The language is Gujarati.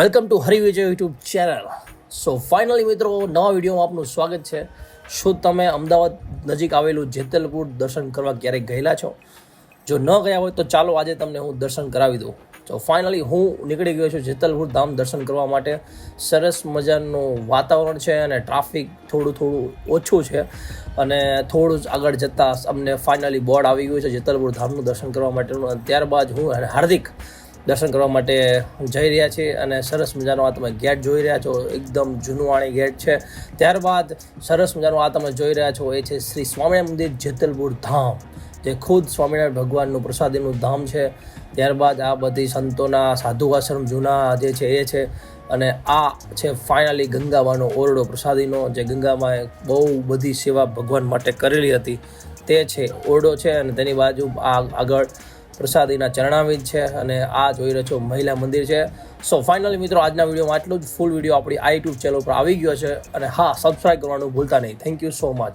Welcome to Hari Vijay YouTube channel. So finally મિત્રો, નવા વિડીયોમાં આપનું સ્વાગત છે. શું તમે અમદાવાદ નજીક આવેલું જેતલપુર દર્શન કરવા ક્યારેક ગયેલા છો? જો ન ગયા હોય તો ચાલો આજે તમને હું દર્શન કરાવી દઉં. તો ફાઇનલી હું નીકળી ગયો છું જેતલપુર ધામ દર્શન કરવા માટે. સરસ મજાનું વાતાવરણ છે અને ટ્રાફિક થોડું થોડું ઓછું છે. અને થોડું જ આગળ જતાં અમને ફાઇનલી બોર્ડ આવી ગયું છે જેતલપુર ધામનું દર્શન કરવા માટેનું. અને ત્યારબાદ હું હાર્દિક દર્શન કરવા માટે જઈ રહ્યા છીએ અને સરસ મજાનો આ તમે ગેટ જોઈ રહ્યા છો, એકદમ જૂનવાણી ગેટ છે. ત્યારબાદ સરસ મજાનો આ તમે જોઈ રહ્યા છો, એ છે શ્રી સ્વામિનારાયણ મંદિર જેતલપુર ધામ, જે ખુદ સ્વામિનારાયણ ભગવાનનું પ્રસાદીનું ધામ છે. ત્યારબાદ આ બધી સંતોના સાધુ આશ્રમ જૂના જે છે એ છે, અને આ છે ફાઇનલી ગંગામાનો ઓરડો પ્રસાદીનો, જે ગંગામાએ બહુ બધી સેવા ભગવાન માટે કરેલી હતી. તે છે ઓરડો છે અને તેની બાજુ આ આગળ પ્રસાદીના ચરણાવીજ છે અને આ જોઈ રહ્યો છો મહિલા મંદિર છે. સો ફાઇનલી મિત્રો, આજના વિડીયોમાં આટલું જ. ફૂલ વીડિયો આપણી આ યુટ્યુબ ચેનલ પર આવી ગયો છે. અને હા સબસ્ક્રાઈબ કરવાનું ભૂલતા નહીં. Thank you so much